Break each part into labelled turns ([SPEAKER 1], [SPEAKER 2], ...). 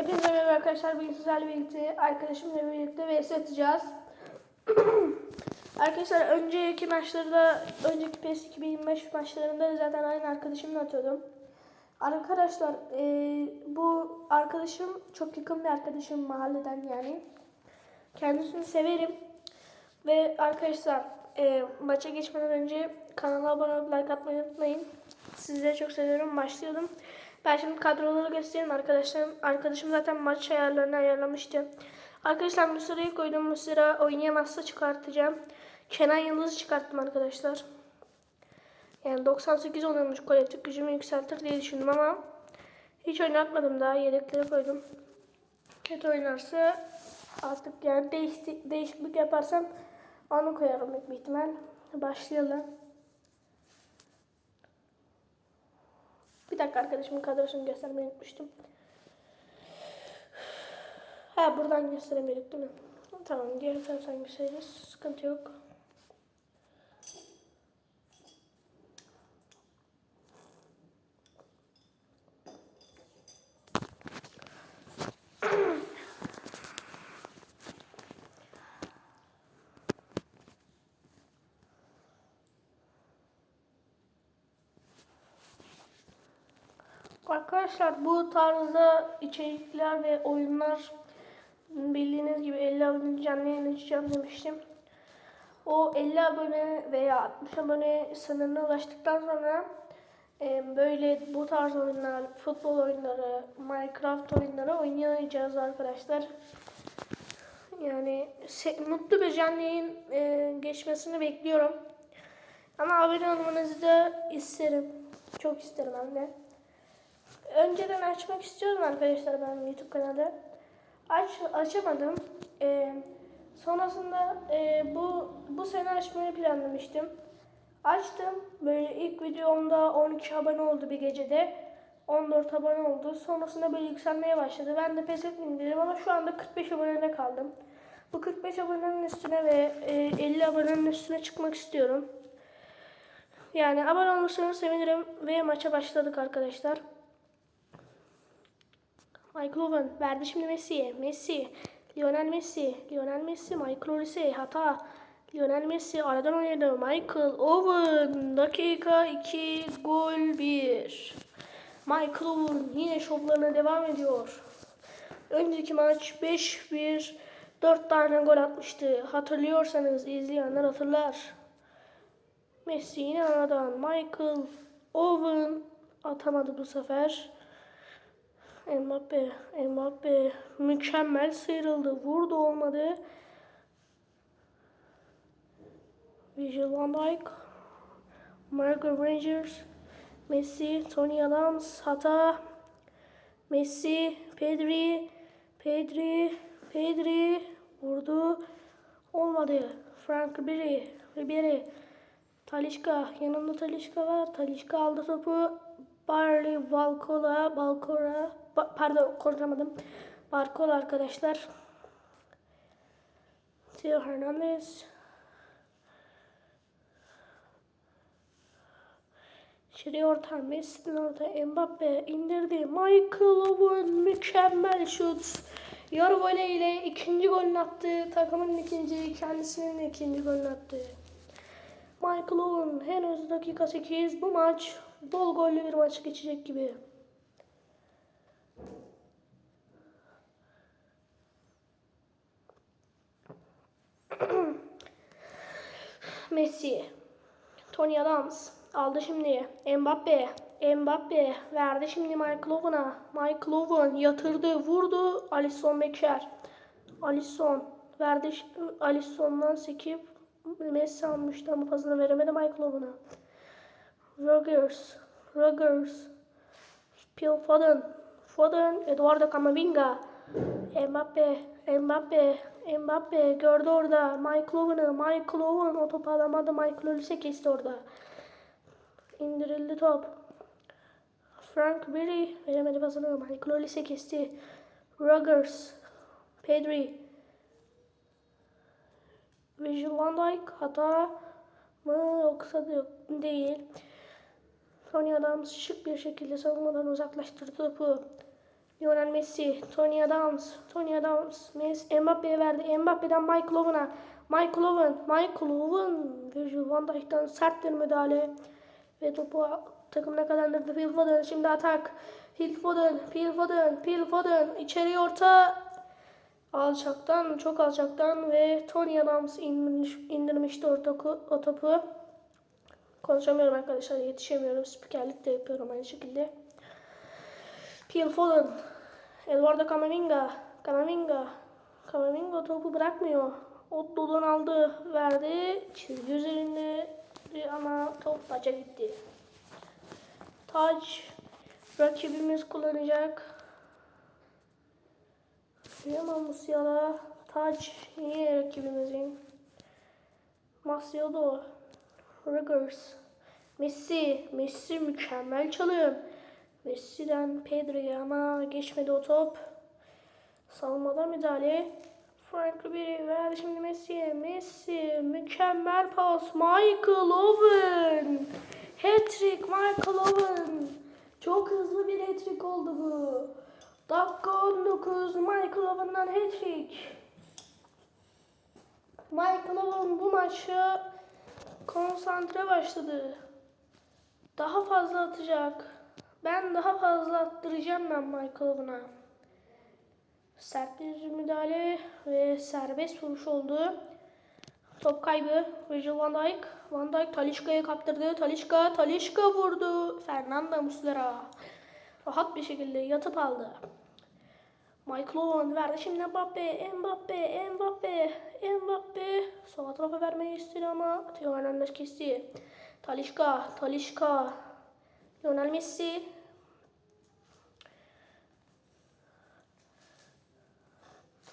[SPEAKER 1] Hepinize merhaba arkadaşlar. Bugün sizlerle birlikte arkadaşımla birlikte vs atacağız. arkadaşlar önceki maçlarda, önceki PES 2025 maçlarında da zaten aynı arkadaşımla atıyordum. Arkadaşlar e, bu arkadaşım çok yakın bir arkadaşım mahalleden yani. Kendisini severim. Ve arkadaşlar e, maça geçmeden önce kanala abone olup like atmayı unutmayın. Sizleri çok seviyorum. Başlayalım. Ben şimdi kadroları göstereyim arkadaşlarım. Arkadaşım zaten maç ayarlarını ayarlamıştı. Arkadaşlar Musira'yı koydum. Musira oynayamazsa çıkartacağım. Kenan Yıldız'ı çıkarttım arkadaşlar. Yani 98 oluyormuş kolektif gücümü yükseltir diye düşündüm ama hiç oynatmadım daha. Yedekleri koydum. Kötü oynarsa artık yani değişik, değişiklik yaparsam onu koyarım büyük ihtimal. Başlayalım. Dakika arkadaşımın kadrosunu göstermeyi unutmuştum. Ha buradan gösteremedik değil mi? Tamam diğer taraftan gösteririz. Sıkıntı yok. Arkadaşlar bu tarzda içerikler ve oyunlar bildiğiniz gibi 50 abone canlı yayın demiştim. O 50 abone veya 60 abone sınırına ulaştıktan sonra e, böyle bu tarz oyunlar, futbol oyunları, Minecraft oyunları oynayacağız arkadaşlar. Yani mutlu bir canlı yayın e, geçmesini bekliyorum. Ama abone olmanızı da isterim. Çok isterim hem de. Önceden açmak istiyordum arkadaşlar ben YouTube kanalı. Aç, açamadım. Ee, sonrasında e, bu bu sene açmayı planlamıştım. Açtım. Böyle ilk videomda 12 abone oldu bir gecede. 14 abone oldu. Sonrasında böyle yükselmeye başladı. Ben de pes etmeyeyim dedim ama şu anda 45 abonede kaldım. Bu 45 abonenin üstüne ve e, 50 abonenin üstüne çıkmak istiyorum. Yani abone olursanız sevinirim ve maça başladık arkadaşlar. Michael Owen verdi şimdi Messi'ye. Messi. Lionel Messi. Lionel Messi. Michael Olise. Hata. Lionel Messi aradan oynadı. Michael Owen. Dakika 2. Gol 1. Michael Owen yine şovlarına devam ediyor. Önceki maç 5-1. 4 tane gol atmıştı. Hatırlıyorsanız izleyenler hatırlar. Messi yine aradan. Michael Owen atamadı bu sefer. Mbappe, Mbappe mükemmel sıyrıldı. Vurdu olmadı. Virgil van Dijk, Marco Rangers, Messi, Tony Adams, Hata, Messi, Pedri, Pedri, Pedri vurdu. Olmadı. Frank Ribery, Ribery, Talişka, yanında Talişka var. Talişka aldı topu. Barley, Balkola, Balkora, ba pardon konuşamadım. Barkola arkadaşlar. Theo Hernandez. Şuraya orta Messi'nin orta Mbappe indirdi. Michael Owen mükemmel şut. Yarı voley ile ikinci golünü attı. Takımın ikinci, kendisinin ikinci golünü attı. Michael Owen henüz dakika 8 bu maç bol gollü bir maç geçecek gibi. Messi, Tony Adams aldı şimdi. Mbappe, Mbappe verdi şimdi Michael Owen'a. Michael Owen yatırdı, vurdu. Alisson Becker. Alisson verdi. Alisson'dan sekip Messi almıştı ama pasını veremedi Michael Owen'a. Rogers, Rogers, Phil Foden, Foden, Eduardo Camavinga, Mbappe, Mbappe, Mbappe gördü orada Michael Owen'ı, Michael Owen o topu alamadı, Michael Olise kesti orada. İndirildi top. Frank Ribery veremedi pasını, Michael Olise kesti. Rogers, Pedri, Virgil van Dijk hata mı yoksa değil. Tony Adams şık bir şekilde savunmadan uzaklaştırdı topu. Lionel Messi, Tony Adams, Tony Adams, Messi, Mbappe'ye verdi. Mbappe'den Michael Owen'a. Michael Owen, Michael Owen, Virgil van Dijk'ten sert bir müdahale. Ve topu takımına kazandırdı Phil Foden. Şimdi atak. Phil Foden, Phil Foden, Phil Foden. İçeri orta. Alçaktan, çok alçaktan ve Tony Adams indirmiş, indirmişti o topu. Konuşamıyorum arkadaşlar, yetişemiyorum. Spikerlik de yapıyorum aynı şekilde. Phil Foden, Eduardo Camavinga, Camavinga, Camavinga topu bırakmıyor. Otto'dan aldı, verdi. Çizgi üzerinde ama top taça gitti. Taç rakibimiz kullanacak. Yaman Musiala. Taç yine rakibimizin. Masyodo. Riggers. Messi. Messi mükemmel çalım. Messi'den Pedro'ya ama geçmedi o top. Savunmada müdahale. Frank Ribery verdi şimdi Messi'ye. Messi mükemmel pas. Michael Owen. Hat-trick Michael Owen. Çok hızlı bir hat-trick oldu bu. Dakika 19 Michael Owen'dan hat-trick. Michael Owen bu maçı konsantre başladı. Daha fazla atacak. Ben daha fazla attıracağım ben Michael Owen'a. Sert bir müdahale ve serbest vuruş oldu. Top kaybı. Virgil van Dijk. Van Dijk Talişka'ya kaptırdı. Talişka, Talişka vurdu. Fernando Muslera. Rahat bir şekilde yatıp aldı. Michael Owen verdi şimdi Mbappe, Mbappe, Mbappe, Mbappe. Sağ tarafa vermeyi istedi ama Theo Hernandez kesti. Talişka, Talişka, Lionel Messi.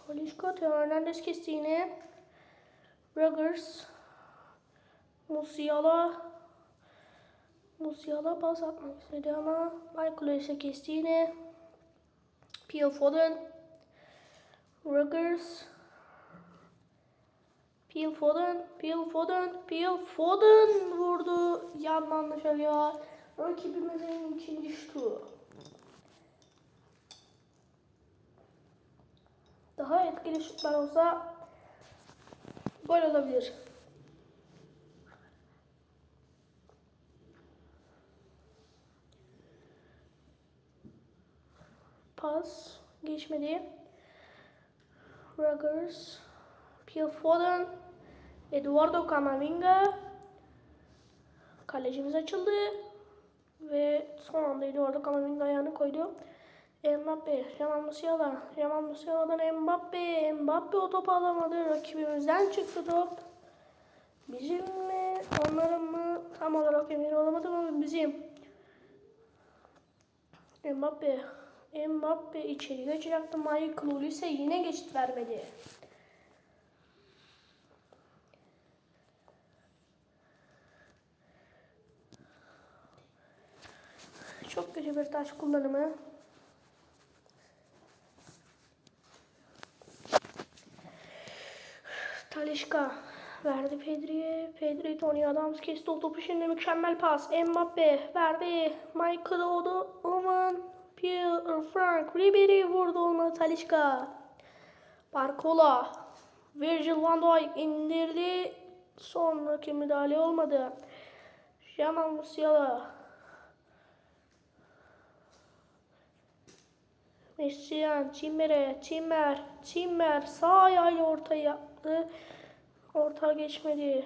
[SPEAKER 1] Talişka, Theo Hernandez kesti yine. Ruggers, Musiala, Musiala pas atmak istedi ama Michael ise kesti yine. Phil Foden, Ruggers, Phil Foden, Phil Foden, Phil Foden vurdu yandan dışarıya. Rakibimizin ikinci şutu. Daha etkili şutlar olsa gol olabilir. Pas geçmedi. Ruggers, Phil Foden, Eduardo Camavinga. Kalecimiz açıldı. Ve son anda Eduardo Camavinga ayağını koydu. Mbappe, Jamal Musiala, Jamal Musiala'dan Mbappe, Mbappe o topu alamadı. Rakibimizden çıktı top. Bizim mi, onların mı tam olarak emin olamadım ama bizim. Mbappe, Mbappe içeri geçecekti. Michael Olise yine geçit vermedi. Çok kötü bir taş kullanımı. Talişka verdi Pedri'ye. Pedri Tony Adams kesti o topu şimdi mükemmel pas. Mbappe verdi. Michael oldu. Oman. Pierre Frank Ribery vurdu onu Talişka. Barcola. Virgil van Dijk indirdi. Sonraki müdahale olmadı. Jamal Musiala. Messian, Timmer'e, Timmer, Timmer sağ ayağıyla ortaya yaptı. Orta geçmedi.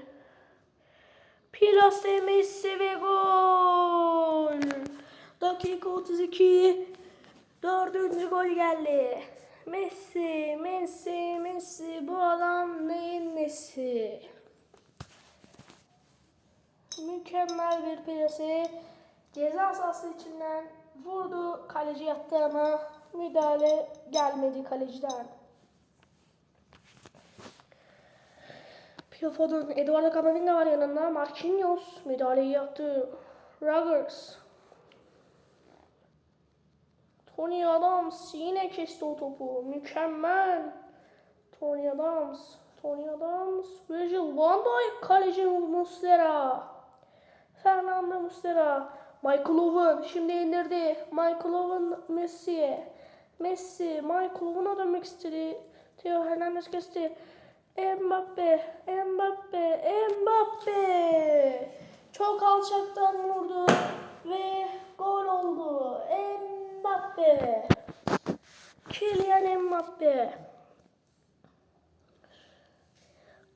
[SPEAKER 1] Plase Messi ve gol. Dakika 32. Dördüncü gol geldi. Messi, Messi, Messi. Bu adam neyin nesi? Mükemmel bir plase. Ceza sahası içinden vurdu. Kaleci yattı ama müdahale gelmedi kaleciden. Phil Foden, Eduardo Camavinga var yanında. Marquinhos müdahaleyi yaptı. Ruggers. Tony Adams yine kesti o topu. Mükemmel. Tony Adams. Tony Adams. Virgil van Dijk. Kaleci Muslera. Fernando Muslera. Michael Owen şimdi indirdi. Michael Owen Messi'ye. Messi, Michael Owen'a dönmek istedi. Theo Hernandez kesti. Mbappe, Mbappe, Mbappe. Çok alçaktan vurdu ve gol oldu. Mbappe. Kylian Mbappe.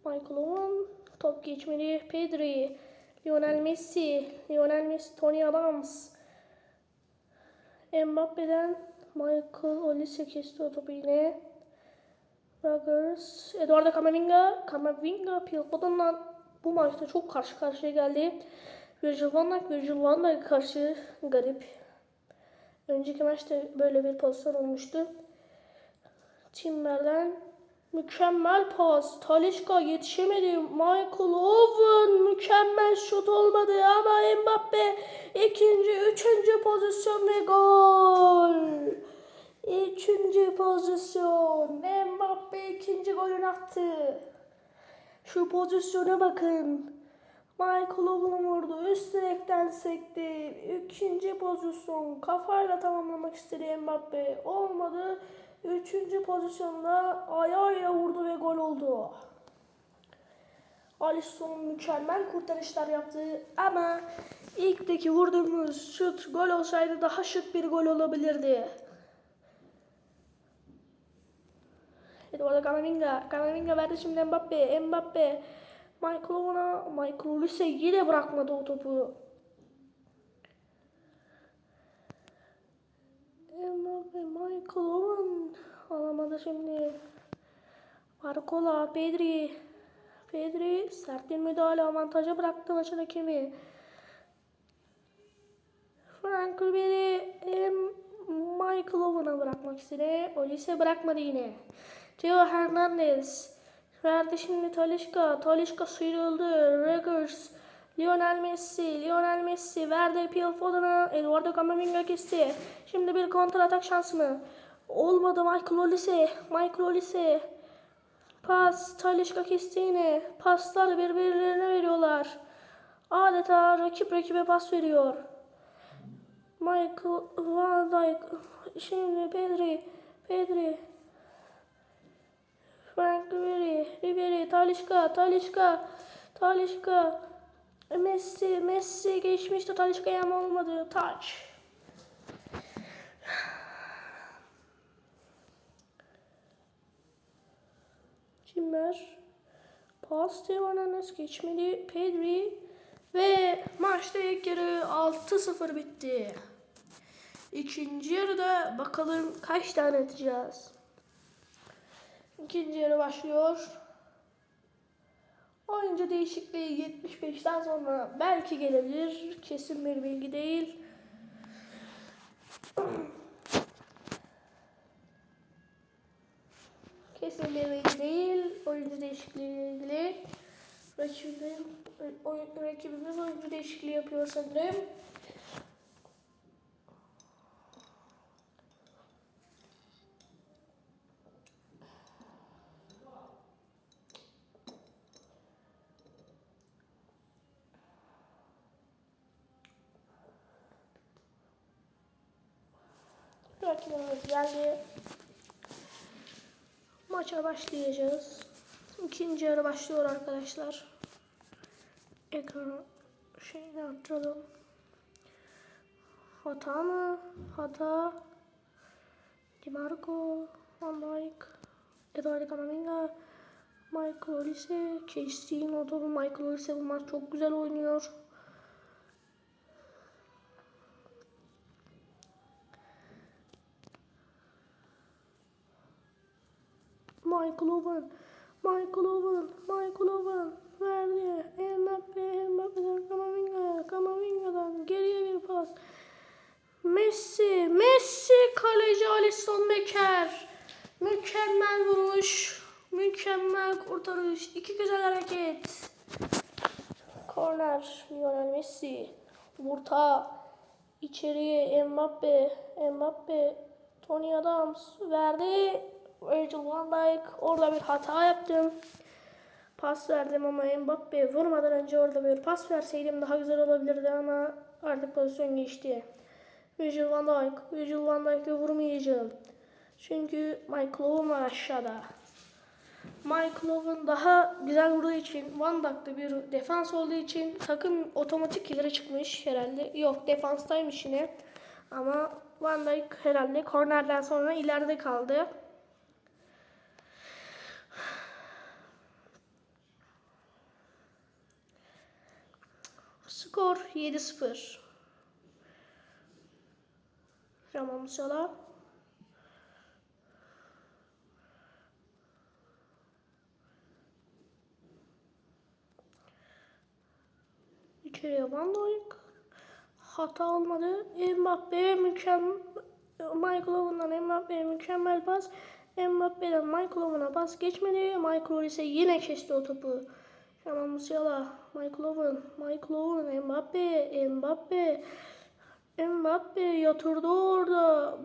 [SPEAKER 1] Michael Owen top geçmeli. Pedri, Lionel Messi, Lionel Messi, Tony Adams. Mbappe'den Michael Olise o topu yine. Rogers, Eduardo Camavinga, Camavinga, Phil Foden'la bu maçta çok karşı karşıya geldi. Virgil van Dijk, Virgil van Dijk'a karşı garip. Önceki maçta böyle bir pozisyon olmuştu. Timber'den mükemmel pas. Talisca yetişemedi. Michael Owen mükemmel şut olmadı ama Mbappe ikinci, üçüncü pozisyon ve gol. Üçüncü pozisyon. Mbappe ikinci golünü attı. Şu pozisyona bakın. Michael Owen vurdu. Üst direkten sekti. İkinci pozisyon. Kafayla tamamlamak istedi Mbappe. Olmadı. Üçüncü pozisyonda ayağıyla vurdu ve gol oldu. Alisson mükemmel kurtarışlar yaptı ama ilkteki vurduğumuz şut gol olsaydı daha şık bir gol olabilirdi. Eduardo Camavinga. Camavinga verdi şimdi Mbappe. Mbappe. Michael Owen'a. Michael Olise yine bırakmadı o topu. Michael Owen. Alamadı şimdi. Barcola. Pedri. Pedri sert bir müdahale avantaja bıraktı maçın hakemi. Frank Ribery Michael Owen'a bırakmak istedi. Olise bırakmadı yine. Theo Hernandez verdi şimdi Talisca. Talisca sıyrıldı. Rogers. Lionel Messi. Lionel Messi verdi Phil Foden'a. Eduardo Camavinga kesti. Şimdi bir kontra atak şansı mı? Olmadı Michael Olise. Michael Olise. Pas. Talisca kesti yine. Paslar birbirlerine veriyorlar. Adeta rakip rakibe pas veriyor. Michael Van Dijk. Şimdi Pedri. Pedri. Frank Ribery, Ribery, Talisca, Talisca, Talisca, Messi, Messi geçmişti Talisca'ya ama olmadı. Touch. Timber, pas Hernandez geçmedi. Pedri ve maçta ilk yarı 6-0 bitti. İkinci yarıda bakalım kaç tane atacağız. İkinci yarı başlıyor. Oyuncu değişikliği 75'ten sonra belki gelebilir. Kesin bir bilgi değil. Kesin bir bilgi değil. Oyuncu değişikliği ilgili. Rakibim, rakibimiz oyuncu değişikliği yapıyor sanırım. Rakibimiz geldi. Maça başlayacağız. İkinci yarı başlıyor arkadaşlar. Ekranı şeyini arttıralım. Hata mı? Hata. Di Marco, Van Dijk, Eduardo Camavinga, Michael Olise, Casey'in o topu Michael Olise bu maç çok güzel oynuyor. Michael Owen, Michael Owen, Michael Owen verdi. Mbappe, Mbappe'den Camavinga, Camavinga'dan geriye bir pas. Messi, Messi kaleci Alisson Becker. Mükemmel vuruş, mükemmel kurtarış, iki güzel hareket. Korner, Lionel Messi. Orta, içeriye Mbappe, Mbappe, Tony Adams verdi. Virgil van Dijk orada bir hata yaptım. Pas verdim ama Mbappe vurmadan önce orada bir pas verseydim daha güzel olabilirdi ama artık pozisyon geçti. Virgil van Dijk, Virgil van Dijk'le vurmayacağım. Çünkü Owen var aşağıda. Michael Owen daha güzel vurduğu için Van Dijk'ta bir defans olduğu için takım otomatik ileri çıkmış herhalde. Yok defanstaymış yine. Ama Van Dijk herhalde kornerden sonra ileride kaldı. Skor 7-0. Ramon Musiala. İçeriye Van Dijk. Hata olmadı. Mbappe mükemmel. Michael Owen'dan Mbappe'ye mükemmel pas. Mbappe'den Michael Owen'a pas geçmedi. Michael ise yine kesti o topu. Hemen Musiala, Michael Owen, Michael Owen, Mbappe, Mbappe. Mbappe yatırdı orada.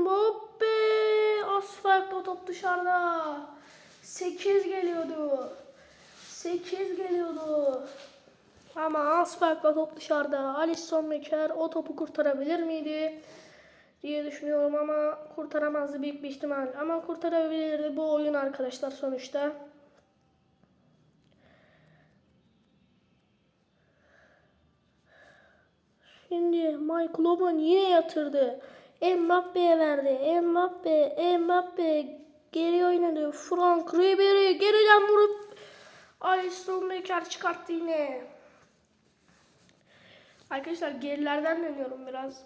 [SPEAKER 1] Mbappe asfalt o top dışarıda. 8 geliyordu. 8 geliyordu. Ama asfaltla top dışarıda. Alisson Becker o topu kurtarabilir miydi? diye düşünüyorum ama kurtaramazdı büyük bir ihtimal. Ama kurtarabilirdi bu oyun arkadaşlar sonuçta. Şimdi Michael Owen yine yatırdı. Mbappe'ye verdi. Mbappe, Mbappe geri oynadı. Frank Ribery geriden vurup Alisson Becker çıkarttı yine. Arkadaşlar gerilerden dönüyorum biraz.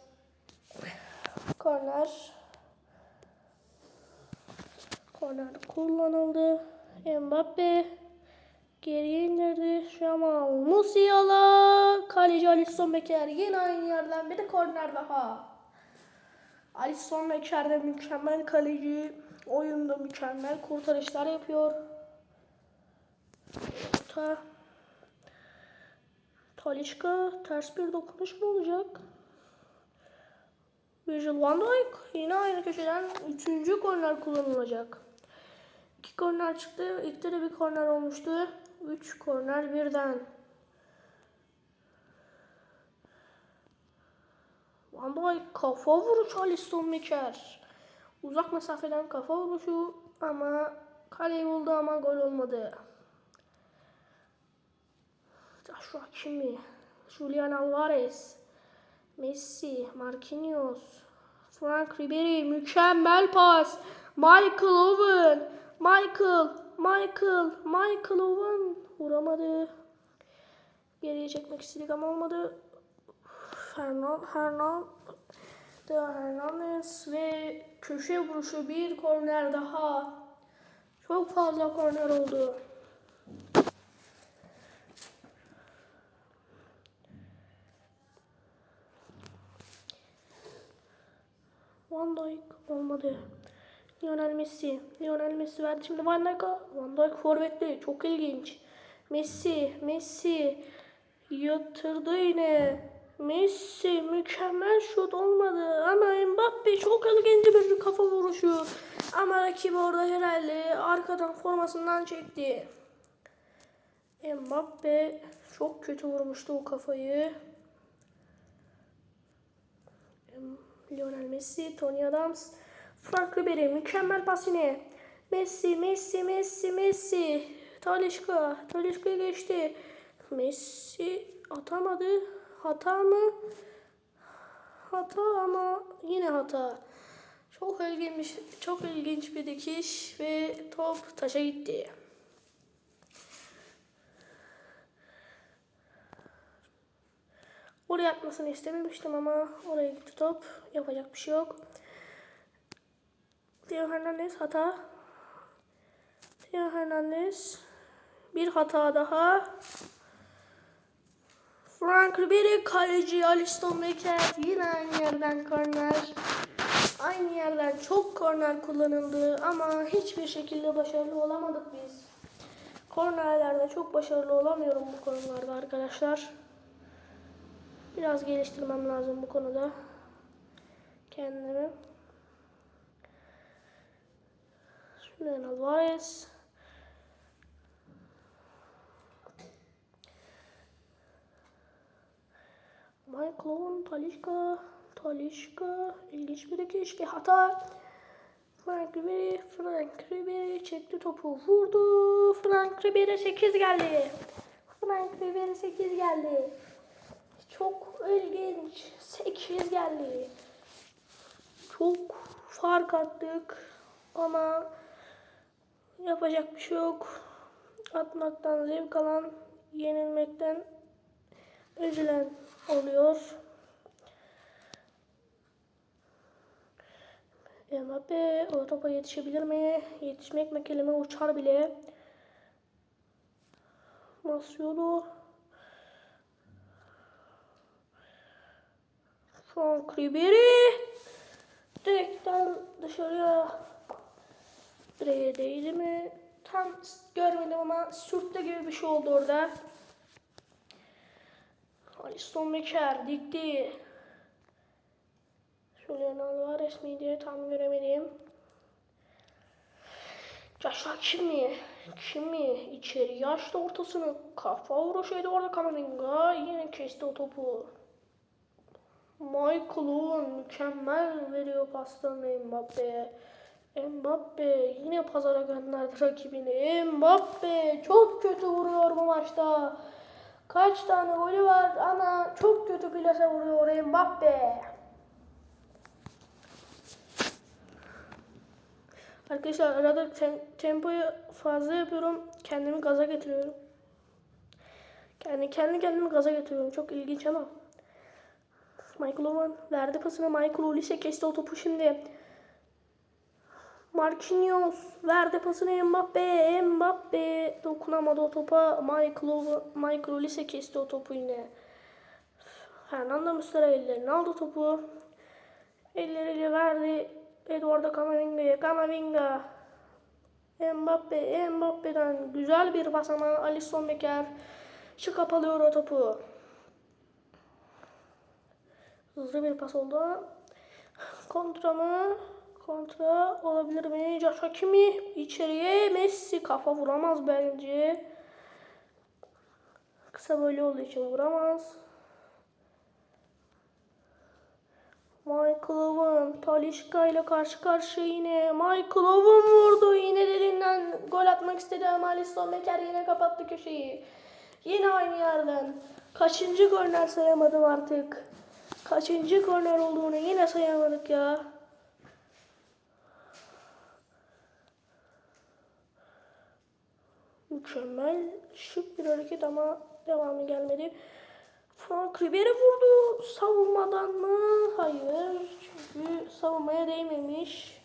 [SPEAKER 1] Korner. Korner kullanıldı. Mbappe geriye indirdi. Şamal Musiala. Kaleci Alisson Becker yine aynı yerden bir de korner daha. Alisson Becker de mükemmel kaleci. Oyunda mükemmel kurtarışlar yapıyor. Orta. Talişka ters bir dokunuş mu olacak? Virgil van Dijk yine aynı köşeden üçüncü korner kullanılacak. İki korner çıktı. İlkte de bir korner olmuştu. Üç korner birden. Van Dijk kafa vuruş Alisson Becker. Uzak mesafeden kafa vuruşu ama kaleyi buldu ama gol olmadı. Joshua Kimi, Julian Alvarez, Messi, Marquinhos, Frank Ribery, mükemmel pas. Michael Owen, Michael, Michael, Michael Owen vuramadı. Geriye çekmek istedik ama olmadı. Hernan, Hernan, de Hernandez ve köşe vuruşu bir korner daha. Çok fazla korner oldu. Van Dijk olmadı. Lionel Messi. Lionel Messi verdi şimdi Van Dijk'a. Van Dijk forvetli. Çok ilginç. Messi. Messi. Yatırdı yine. Messi mükemmel şut olmadı ama Mbappe çok ilginç bir kafa vuruşu. Ama rakip orada herhalde arkadan formasından çekti. Mbappe çok kötü vurmuştu o kafayı. Lionel Messi, Tony Adams, Frank Ribery mükemmel pas. Messi, Messi, Messi, Messi. Talişka, Talişka geçti. Messi atamadı. Hata mı? Hata ama yine hata. Çok ilginç, çok ilginç bir dikiş ve top taşa gitti. Oraya atmasını istememiştim ama oraya gitti top. Yapacak bir şey yok. Theo Hernandez hata. Theo Hernandez bir hata daha. Frank Ribery kaleci Alisson Becker yine aynı yerden korner. Aynı yerden çok korner kullanıldı ama hiçbir şekilde başarılı olamadık biz. Kornerlerde çok başarılı olamıyorum bu konularda arkadaşlar. Biraz geliştirmem lazım bu konuda. Kendimi. Julian Alvarez. Michael Talişka, Talişka, ilginç bir dikiş, bir hata. Frank Ribery, Frank Ribery çekti topu vurdu. Frank Ribery 8 geldi. Frank Ribery 8 geldi. Çok ilginç. 8 geldi. Çok fark attık ama yapacak bir şey yok. Atmaktan zevk alan, yenilmekten üzülen oluyor. Mbappe o topa yetişebilir mi? Yetişmek mi kelime uçar bile. Masyolu. Frank Ribery. Direkten dışarıya direğe değdi mi? Tam görmedim ama sürtte gibi bir şey oldu orada. Alisson Becker dikti. Julian Alvarez miydi? Tam göremedim. Joshua Kimi. Kimi içeri yaşlı ortasını kafa vuruşu orada Kamavinga yine kesti o topu. Michael Owen mükemmel veriyor paslarını Mbappe'ye. Mbappe yine pazara gönderdi rakibini. Mbappe çok kötü vuruyor bu maçta. Kaç tane golü var ama çok kötü plase vuruyor Mbappe. Arkadaşlar arada tem- tempoyu fazla yapıyorum. Kendimi gaza getiriyorum. Yani kendi kendimi gaza getiriyorum. Çok ilginç ama. Michael Owen verdi pasını. Michael Olise kesti o topu şimdi. Marquinhos verdi pasını Mbappe. Mbappe dokunamadı o topa. Michael, Michael Olise kesti o topu yine. Fernando Muslera ellerini aldı topu. Elleriyle verdi. Eduardo Camaringa'ya. Camavinga. Mbappe. Mbappe'den güzel bir pas ama Alisson Becker şu kapalıyor o topu. Hızlı bir pas oldu. Kontra mı? Kontra olabilir mi? Joshua Kimi içeriye Messi kafa vuramaz bence. Kısa böyle olduğu için vuramaz. Michael Owen Talişka ile karşı karşıya yine. Michael Owen vurdu. Yine derinden gol atmak istedi ama Alisson Becker yine kapattı köşeyi. Yine aynı yerden. Kaçıncı korner sayamadım artık. Kaçıncı korner olduğunu yine sayamadık ya. Mükemmel şık bir hareket ama devamı gelmedi. Frank Ribery vurdu. Savunmadan mı? Hayır. Çünkü savunmaya değmemiş.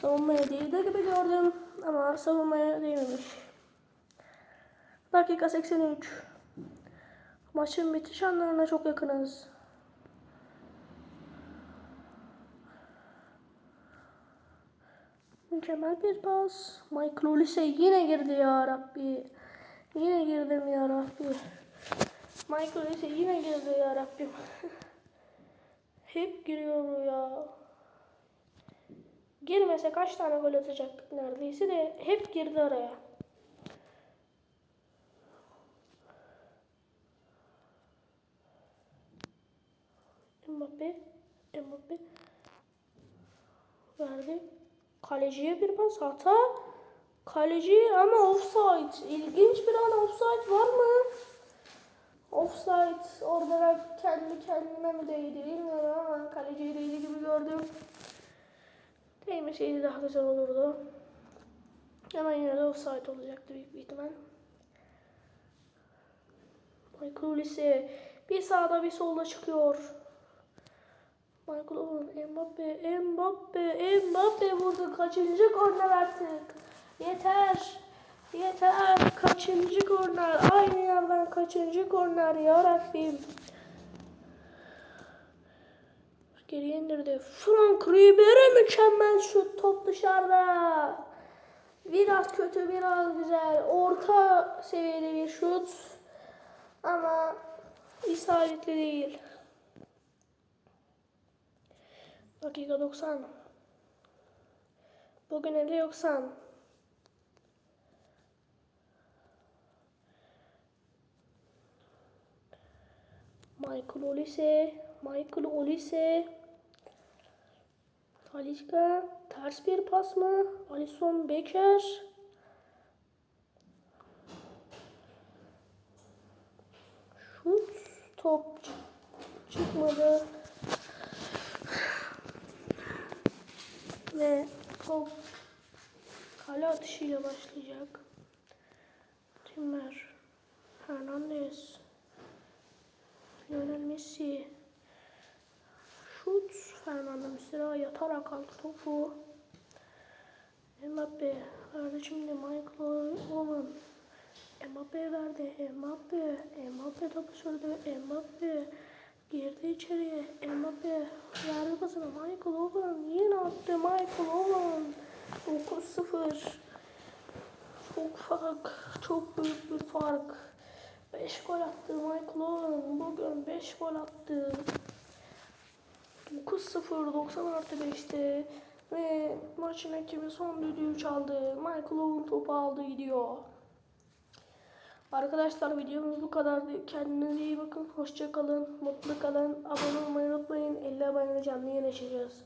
[SPEAKER 1] Savunmaya değdi gibi gördüm. Ama savunmaya değmemiş. Dakika 83. Maçın bitiş anlarına çok yakınız. Mükemmel bir pas. Michael Olise yine girdi ya Rabbi. Yine girdim ya Rabbi. Michael Olise yine girdi ya Rabbim. Hep giriyor ya. Girmese kaç tane gol atacaktık neredeyse de hep girdi araya. Mbappe, Mbappe verdi. Kaleciye bir pas hata. Kaleci ama offside. İlginç bir an offside var mı? Offside. Orada ben kendi kendime mi değdi bilmiyorum ama kaleciye değdi gibi gördüm. Değmeseydi daha güzel olurdu. Ama yine de offside olacaktı büyük bir ihtimal. Michael Olise bir sağda bir solda çıkıyor. Michael Owen, Mbappe, Mbappe, Mbappe vurdu. Kaçıncı korner artık? Yeter. Yeter. Kaçıncı korner? Aynı yerden kaçıncı korner ya Rabbim. Geriye indirdi. Frank Ribery mükemmel şut. Top dışarıda. Biraz kötü, biraz güzel. Orta seviyede bir şut. Ama isabetli değil. Dakika 90. Bugün 50 90. Michael Olise, Michael Olise. Talisca ters bir pas mı? Alisson Becker. Şut top çık- çıkmadı. Ve top kale atışıyla başlayacak. Timber, Hernandez, Lionel Messi, şut, Fernando Muslera yatarak aldı topu. Mbappe verdi şimdi Michael Owen. Mbappe verdi. Mbappe. Mbappe topu sürdü. Mbappe girdi içeriye. Mbappe verdi pasını. Michael Owen yine attı. Michael Owen. 9-0. Çok fark. Çok büyük bir fark. 5 gol attı Michael Owen. Bugün 5 gol attı. 9-0 90 artı 5'te ve maçın hakemi son düdüğü çaldı. Michael Owen topu aldı gidiyor. Arkadaşlar videomuz bu kadardı. Kendinize iyi bakın. Hoşça kalın. Mutlu kalın. Abone olmayı unutmayın. 50 abone canlı yayın açacağız.